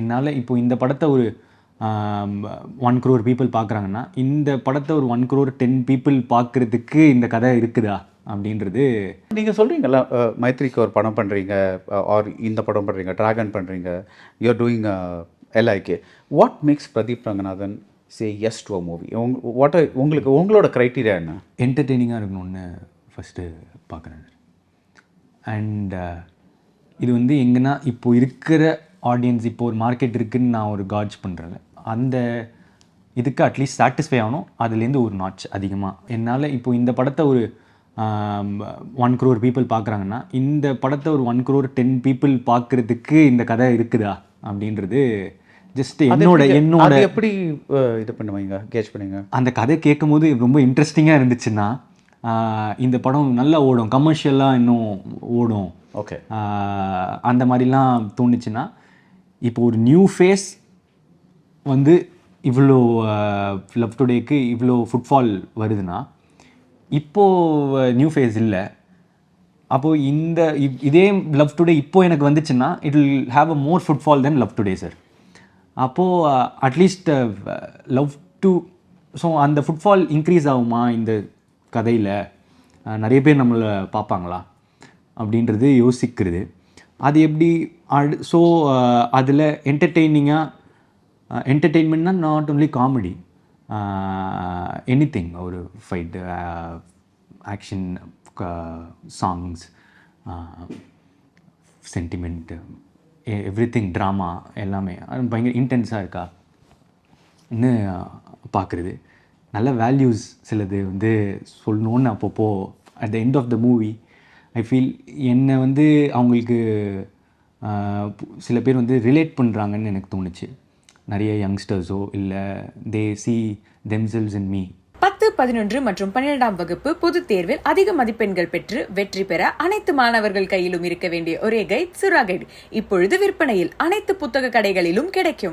என்னால் இப்போ இந்த படத்தை ஒரு ஒன் crore பீப்புள் பார்க்குறாங்கன்னா இந்த படத்தை ஒரு ஒன் crore டென் பீப்புள் பார்க்குறதுக்கு இந்த கதை இருக்குதா அப்படின்றது நீங்கள் சொல்கிறீங்கல்ல மைத்ரிக்கு ஒரு படம் பண்ணுறீங்க ஆர் இந்த படம் பண்ணுறீங்க ட்ராகன் பண்ணுறீங்க you're doing like what makes Pradeep Ranganathan say yes to a movie what உங்களுக்கு உங்களோட க்ரைட்டீரியா என்ன? என்டர்டெய்னிங்காக இருக்கணும்னு ஃபஸ்ட்டு பார்க்குறேன். அண்ட் இது வந்து எங்கன்னா இப்போ இருக்கிற ஆடியன்ஸ் இப்போ ஒரு மார்க்கெட் இருக்குன்னு நான் ஒரு காட்ஜ் பண்ணுறேன் அந்த இதுக்கு அட்லீஸ்ட் சாட்டிஸ்ஃபை ஆகணும். அதுலேருந்து ஒரு நாட்ச் அதிகமாக என்னால் இப்போ இந்த படத்தை ஒரு ஒன் crore பீப்புள் பார்க்குறாங்கன்னா இந்த படத்தை ஒரு ஒன் crore டென் பீப்புள் பார்க்குறதுக்கு இந்த கதை இருக்குதா? அப்படின்றது ஜஸ்ட் என்னோட என்னோட எப்படி இது பண்ணுவீங்க? கேட்ச் பண்ணுவீங்க? அந்த கதை கேட்கும்போது ரொம்ப இன்ட்ரெஸ்டிங்காக இருந்துச்சுன்னா இந்த படம் நல்லா ஓடும். கமர்ஷியலாக இன்னும் ஓடும். ஓகே அந்த மாதிரிலாம் தோணுச்சுன்னா இப்போ ஒரு நியூ ஃபேஸ் வந்து இவ்வளோ லவ் டுடேக்கு இவ்வளோ ஃபுட்ஃபால் வருதுன்னா இப்போது நியூ ஃபேஸ் இல்லை. அப்போது இந்த இதே லவ் டுடே இப்போது எனக்கு வந்துச்சுன்னா it will have a more footfall then love today sir அப்போது at least love to so அந்த ஃபுட்ஃபால் இன்க்ரீஸ் ஆகுமா இந்த கதையில்? நிறைய பேர் நம்மளை பார்ப்பாங்களா? அப்படின்றது யோசிக்கிறது. அது எப்படி அடு ஸோ அதில் என்டர்டெய்னிங்காக என்டர்டெயின்மெண்ட்னா not only comedy anything ஒரு fight action songs sentiment everything drama எல்லாமே. அது பயங்கர இன்டென்ஸாக இருக்கா? ன்னு பார்க்குறது நல்ல வேல்யூஸ் சிலது வந்து சொல்லணுன்னு அப்பப்போ at the end of the movie I feel என்னை வந்து அவங்களுக்கு சில பேர் வந்து ரிலேட் பண்ணுறாங்கன்னு எனக்கு தோணுச்சு. நிறைய யங்ஸ்டர்ஸோ இல்லை they see themselves in me பத்து பதினொன்று மற்றும் பன்னிரெண்டாம் வகுப்பு பொதுத் தேர்வில் அதிக மதிப்பெண்கள் பெற்று வெற்றி பெற அனைத்து மாணவர்கள் கையிலும் இருக்க வேண்டிய ஒரே கைட் சுறா கைட் இப்பொழுது விற்பனையில் அனைத்து புத்தக கடைகளிலும் கிடைக்கும்.